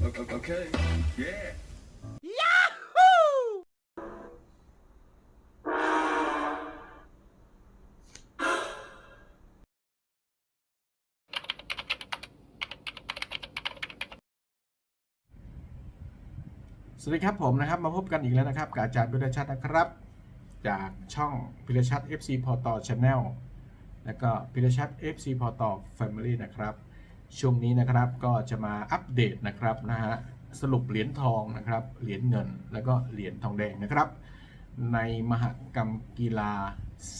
Okay. okay. Yeah. สวัสดีครับผมนะครับ มาพบกันอีกแล้วนะครับกับอาจารย์พิรชัดนะครับ จากช่องพิรชัด FC พอต่อ Channel แล้วก็พิรชัด FC พอต่อ Family นะครับ ช่วงนี้นะครับก็จะมาอัปเดตนะครับนะฮะสรุปเหรียญทองนะครับเหรียญเงินแล้วก็เหรียญทองแดงนะครับ ในมหกรรมกีฬา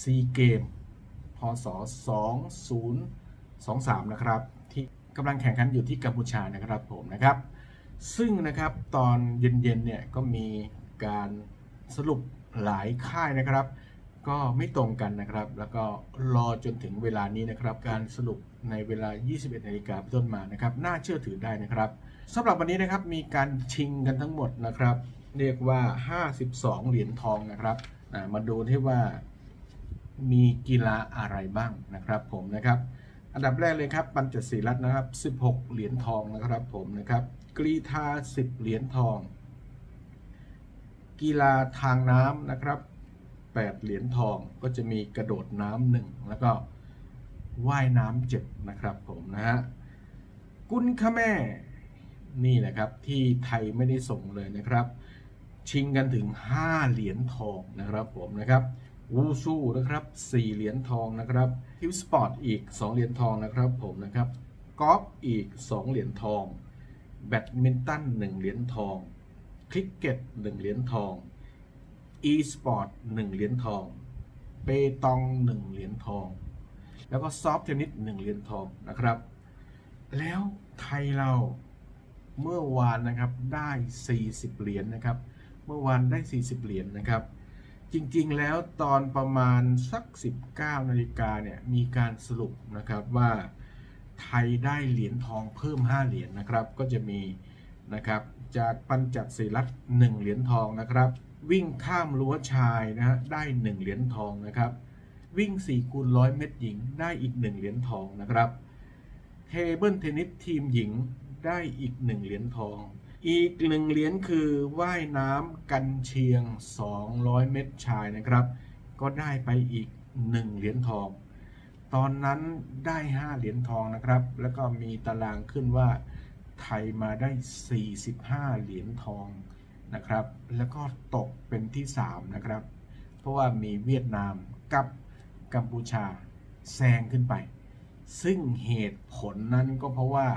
ซีเกมพศ 2023 นะครับ ที่กำลังแข่งขันอยู่ที่กัมพูชานะครับผมนะครับ ซึ่งนะครับตอนเย็นๆเนี่ยก็มีการสรุปหลายค่ายนะครับ ก็ไม่ตรงกันนะครับ แล้วก็รอจนถึงเวลานี้นะครับ การสรุปในเวลา 21นาฬิกาเป็นต้นมานะครับ น่าเชื่อถือได้นะครับสำหรับวันนี้นะครับมีการชิงกันทั้งหมดนะครับ เรียกว่า 52 เหรียญทองนะครับมาดูที่ว่ามีกีฬาอะไรบ้างนะครับผมนะครับ อันดับแรกเลยครับปัญจศรีรัตน์นะครับ 16 เหรียญทองนะครับผมนะครับกรีธา 10 เหรียญทอง กีฬาทางน้ำนะครับ 8 เหรียญทองก็จะมีกระโดดน้ำหนึ่งแล้วก็ว่ายน้ำเจ็ดนะครับผมนะฮะกุนขแม่นี่แหละครับที่ไทยไม่ได้ส่งเลยนะครับ ชิงกันถึง 5 เหรียญทองนะครับผมนะครับวูซูนะครับ 4 เหรียญทองนะครับฮิวสปอร์ตอีก 2 เหรียญทองนะครับผมนะครับกอล์ฟอีก 2 เหรียญทอง แบดมินตัน 1 เหรียญทอง คริกเก็ต 1 เหรียญทอง e สปอร์ต1เหรียญทอง เปตอง 1 เหรียญทอง แล้วก็ซอฟต์เทนนิส1เหรียญทองนะครับ แล้วไทยเราเมื่อวานนะครับได้ 40 เหรียญนะครับ เมื่อวานได้ 40 เหรียญนะครับ จริงๆแล้วตอนประมาณสัก 19นาฬิกาเนี่ยมีการสรุปนะครับว่าไทยได้เหรียญทองเพิ่ม 5 เหรียญนะครับ ก็จะมีนะครับจากปัญจักศิรัตน์1เหรียญทองนะครับ วิ่งข้ามรั้วชายนะฮะได้ 1 เหรียญทองนะครับ วิ่ง4คูณร้อยเมตรหญิงได้อีก 1 เหรียญทองนะครับเทเบิลเทนนิสทีมหญิงได้อีก 1 เหรียญทอง อีก 1 เหรียญคือว่ายน้ำกันเชียง 200 เมตรชายนะครับ ก็ได้ไปอีก 1 เหรียญทอง ตอนนั้นได้ 5 เหรียญทองนะครับ แล้วก็มีตารางขึ้นว่าไทยมาได้ 45 เหรียญทอง นะครับ แล้วก็ตกเป็นที่ 3 นะครับ เพราะว่ามีเวียดนามกับกัมพูชาแซงขึ้นไป ซึ่งเหตุผลนั้นก็เพราะว่า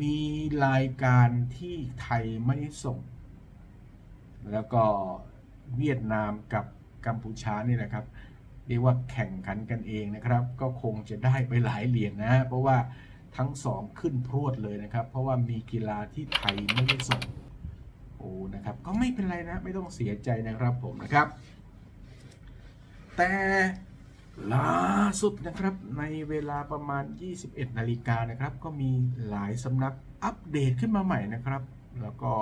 มีรายการที่ไทยไม่ส่ง แล้วก็เวียดนามกับกัมพูชานี่แหละครับเรียกว่าแข่งขันกันเองนะครับ ก็คงจะได้ไปหลายเหรียญนะเพราะว่าทั้งสองขึ้นพรวดเลยนะครับ เพราะว่ามีกีฬาที่ไทยไม่ได้ส่ง โอ้นะครับก็ไม่เป็นไรนะ ไม่ต้องเสียใจนะครับผมนะครับ แต่ล่าสุดนะครับในเวลาประมาณ 21 นาฬิกานะครับ ก็มีหลายสำนักอัปเดตขึ้นมาใหม่นะครับ แล้วก็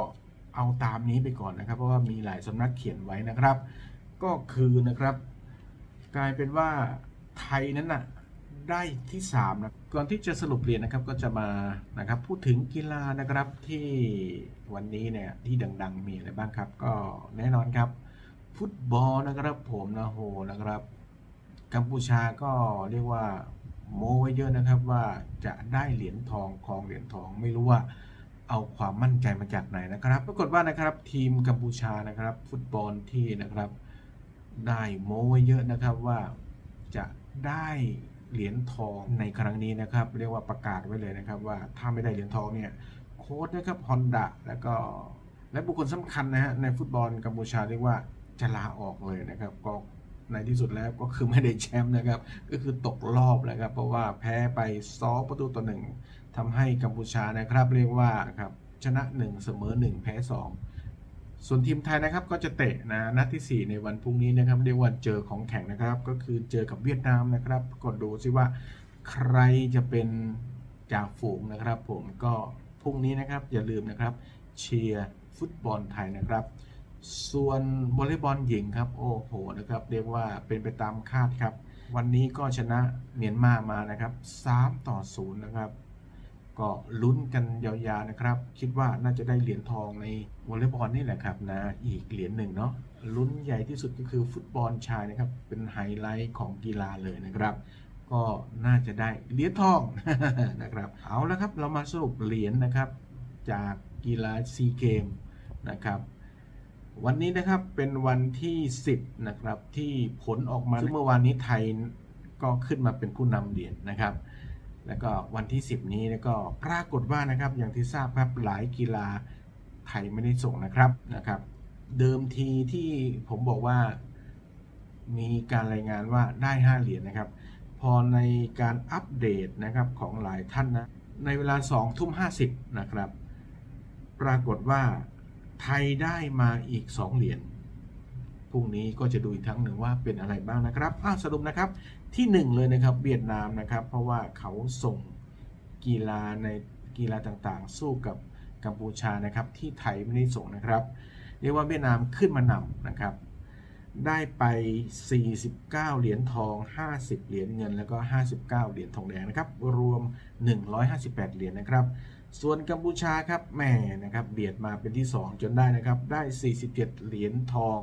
เอาตามนี้ไปก่อนนะครับ เพราะว่ามีหลายสำนักเขียนไว้นะครับ ก็คือนะครับ กลายเป็นว่าไทยนั้นน่ะ ได้ที่3นะก่อนที่จะสรุปเรียนนะครับก็จะมานะครับพูดถึงกีฬานะครับที่วันนี้เนี่ยที่ดังๆ มีอะไรบ้างครับ ก็แน่นอนครับ ฟุตบอลนะครับผมนะโหนะครับ กัมพูชาก็เรียกว่าโม้ไว้เยอะนะครับว่าจะได้เหรียญทองครองเหรียญทองไม่รู้ว่าเอาความมั่นใจมาจากไหนนะครับ ปรากฏว่านะครับทีมกัมพูชานะครับ ฟุตบอลที่นะครับ ได้โม้ไว้เยอะนะครับว่าจะได้ เหรียญทองในครั้งนี้นะครับ เรียกว่าประกาศไว้เลยนะครับ ว่าถ้าไม่ได้เหรียญทองเนี่ยโค้ชนะครับฮอนดะแล้วก็และบุคคลสำคัญนะฮะในฟุตบอลกัมพูชาเรียกว่าจะลาออกเลยนะครับก็ในที่สุดแล้วก็คือไม่ได้แชมป์นะครับ ก็คือตกรอบแล้วครับ เพราะว่าแพ้ไปซอประตูต่อหนึ่งทำให้กัมพูชานะครับ เรียกว่าครับชนะ 1 เสมอ 1 แพ้ 2 ส่วนทีมไทยนะครับก็จะเตะนะนัดที่ 4 ในวันพรุ่งนี้นะครับเรียกว่าเจอของแข่งนะครับ ก็คือเจอกับเวียดนามนะครับก็ดูซิว่าใครจะเป็นจ่าฝูงนะครับ ผมก็พรุ่งนี้นะครับอย่าลืมนะครับเชียร์ฟุตบอลไทยนะครับ ส่วนวอลเลย์บอลหญิงครับโอ้โหนะครับเรียกว่าเป็นไปตามคาดครับ วันนี้ก็ชนะเมียนมามานะครับ3ต่อ0นะครับ ก็ลุ้นกันยาวๆนะครับ คิดว่าน่าจะได้เหรียญทองในวอลเลย์บอลนี่แหละครับนะอีกเหรียญหนึ่งเนาะลุ้นใหญ่ที่สุดก็คือฟุตบอลชายนะครับ เป็นไฮไลท์ของกีฬาเลยนะครับ ก็น่าจะได้เหรียญทองนะครับ เอาละครับเรามาสรุปเหรียญนะครับจากกีฬาซีเกมนะครับวันนี้นะครับเป็นวันที่ 10นะครับที่ผลออกมาซึ่งเมื่อวานนี้ไทยก็ขึ้นมาเป็นผู้นำเหรียญนะครับ แล้วก็วันที่ 10 นี้ก็ปรากฏว่านะครับอย่างที่ทราบครับหลายกีฬาไทยไม่ได้ส่งนะครับนะครับ เดิมทีที่ผมบอกว่ามีการรายงานว่าได้ 5 เหรียญนะครับ พอในการอัปเดตนะครับของหลายท่านนะในเวลา2ทุ่ม50นะครับปรากฏว่าไทยได้มาอีก 2 เหรียญพรุ่งนี้ก็จะดูอีกครั้งหนึ่งว่าเป็นอะไรบ้างนะครับอ้าสรุปนะครับ ที่1เลยนะครับเวียดนามนะครับ เพราะว่าเขาส่งกีฬาในกีฬาต่างๆ สู้กับกัมพูชานะครับที่ไทยไม่ได้ส่งนะครับ เรียกว่าเวียดนามขึ้นมานำนะครับ ได้ไป 49 เหรียญทอง 50 เหรียญเงิน แล้วก็ 59 เหรียญทองแดงนะครับ รวม 158 เหรียญนะครับ ส่วนกัมพูชาครับแหม่นะครับเบียดมาเป็นที่ 2 จนได้นะครับ ได้ 47 เหรียญทอง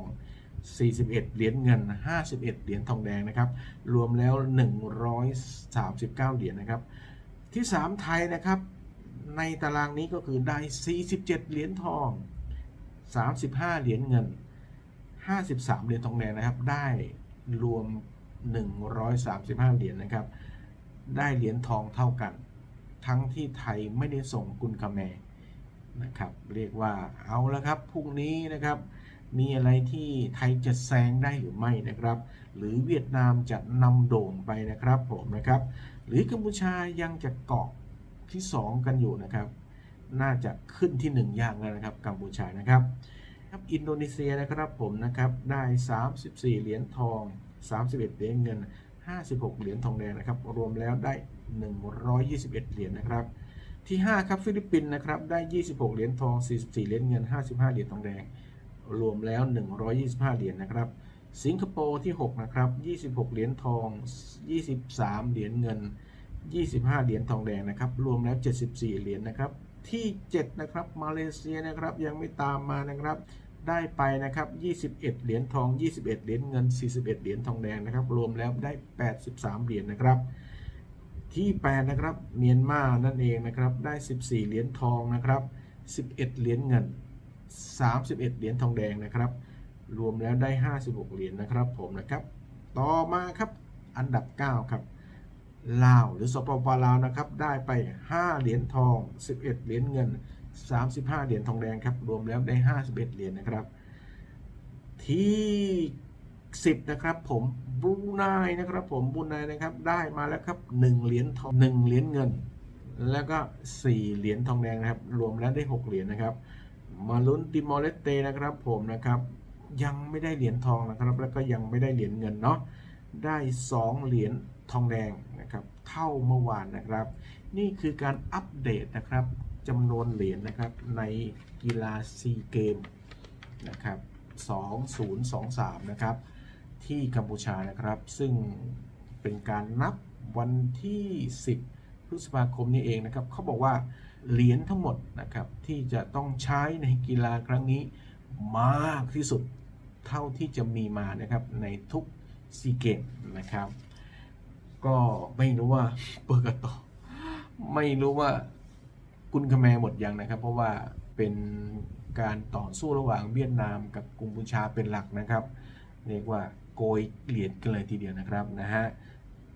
41 เหรียญเงิน 51 เหรียญทองแดงนะครับ รวมแล้ว 139 เหรียญนะครับ ที่ 3 ไทยนะครับ ในตารางนี้ก็คือได้ 47 เหรียญทอง 35 เหรียญเงิน 53 เหรียญทองแดงนะครับ ได้รวม 135 เหรียญนะครับ ได้เหรียญทองเท่ากัน ทั้งที่ไทยไม่ได้ส่งกุนกาแมนะครับ เรียกว่าเอาละครับ พรุ่งนี้นะครับ มีอะไรที่ไทยจะแซงได้หรือไม่นะครับ หรือเวียดนามจะนำโด่งไปนะครับผมนะครับ หรือกัมพูชายังจะเกาะที่ 2 กันอยู่นะครับ น่าจะขึ้นที่1ยากแล้วนะครับกัมพูชานะครับครับอินโดนีเซียนะครับผมนะครับได้ 34 เหรียญทอง 31 เหรียญเงิน 56 เหรียญทองแดงนะครับ รวมแล้วได้ 121 เหรียญนะครับที่ 5 ครับฟิลิปปินส์นะครับได้ 26 เหรียญทอง 44 เหรียญเงิน 55 เหรียญทองแดง รวมแล้ว 125 เหรียญนะครับ สิงคโปร์ที่ 6 นะครับ 26 เหรียญทอง 23 เหรียญเงิน 25 เหรียญทองแดงนะครับ รวมแล้ว 74 เหรียญนะครับ ที่ 7 นะครับ มาเลเซียนะครับ ยังไม่ตามมานะครับ ได้ไปนะครับ 21 เหรียญทอง 21 เหรียญเงิน 41 เหรียญทองแดงนะครับ รวมแล้วได้ 83 เหรียญนะครับที่8นะครับ เมียนมานั่นเองนะครับ ได้ 14 เหรียญทองนะครับ 11 เหรียญเงิน 31 เหรียญทองแดงนะครับ รวมแล้วได้ 56 เหรียญนะครับผมนะครับ ต่อมาครับอันดับ 9 ครับลาวหรือสปปลาวนะครับได้ไป 5 เหรียญทอง 11 เหรียญเงิน 35 เหรียญทองแดงครับรวมแล้วได้ 51 เหรียญนะครับ ที่ 10 นะครับผมบรูไนนะครับผมบรูไนนะครับได้มาแล้วครับ 1 เหรียญทอง 1 เหรียญเงิน แล้วก็ 4 เหรียญทองแดงนะครับ รวมแล้วได้ 6 เหรียญนะครับ มาลุ้นติมอร์เลสเตนะครับผมนะครับยังไม่ได้เหรียญทองนะครับ แล้วก็ยังไม่ได้เหรียญเงินเนาะได้ 2 เหรียญทองแดงนะครับเท่าเมื่อวานนะครับ นี่คือการอัปเดตนะครับจำนวนเหรียญนะครับในกีฬาซีเกมนะครับ2023 นะครับ ที่กัมพูชานะครับ ซึ่งเป็นการนับวันที่ 10พฤษภาคมนี้เองนะครับเขาบอกว่า เหรียญทั้งหมดนะครับที่จะต้องใช้ในกีฬาครั้งนี้มากที่สุดเท่าที่จะมีมานะครับในทุกซีเกมนะครับ ก็ไม่รู้ว่าเปิดกันต่อไม่รู้ว่ากุนคแมหมดยังนะครับ เพราะว่าเป็นการต่อสู้ระหว่างเวียดนามกับกัมพูชาเป็นหลักนะครับ เรียกว่าโกยเหรียญกันเลยทีเดียวนะครับนะฮะ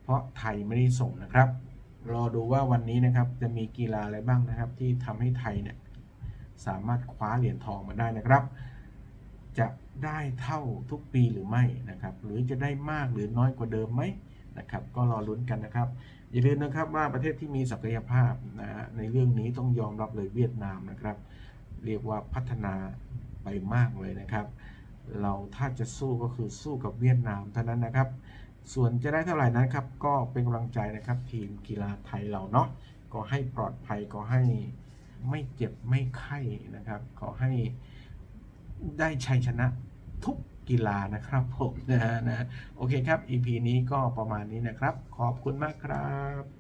เพราะไทยไม่ได้ส่งนะครับ รอดูว่าวันนี้นะครับจะมีกีฬาอะไรบ้างนะครับ ที่ทำให้ไทยเนี่ยสามารถคว้าเหรียญทองมาได้นะครับ จะได้เท่าทุกปีหรือไม่นะครับ หรือจะได้มากหรือน้อยกว่าเดิมไหมนะครับ ก็รอลุ้นกันนะครับ อย่าลืมนะครับว่าประเทศที่มีศักยภาพนะฮะในเรื่องนี้ต้องยอมรับเลยเวียดนามนะครับ เรียกว่าพัฒนาไปมากเลยนะครับ เราถ้าจะสู้ก็คือสู้กับเวียดนามเท่านั้นนะครับ ส่วนจะได้เท่าไหร่นั้นครับ ก็เป็นกำลังใจนะครับทีมกีฬาไทยเราเนาะก็ให้ปลอดภัยก็ให้ไม่เจ็บไม่ไข้นะครับ ขอให้ได้ชัยชนะทุกกีฬานะครับผมนะฮะนะโอเคครับ EP นี้ก็ประมาณนี้นะครับ ขอบคุณมากครับ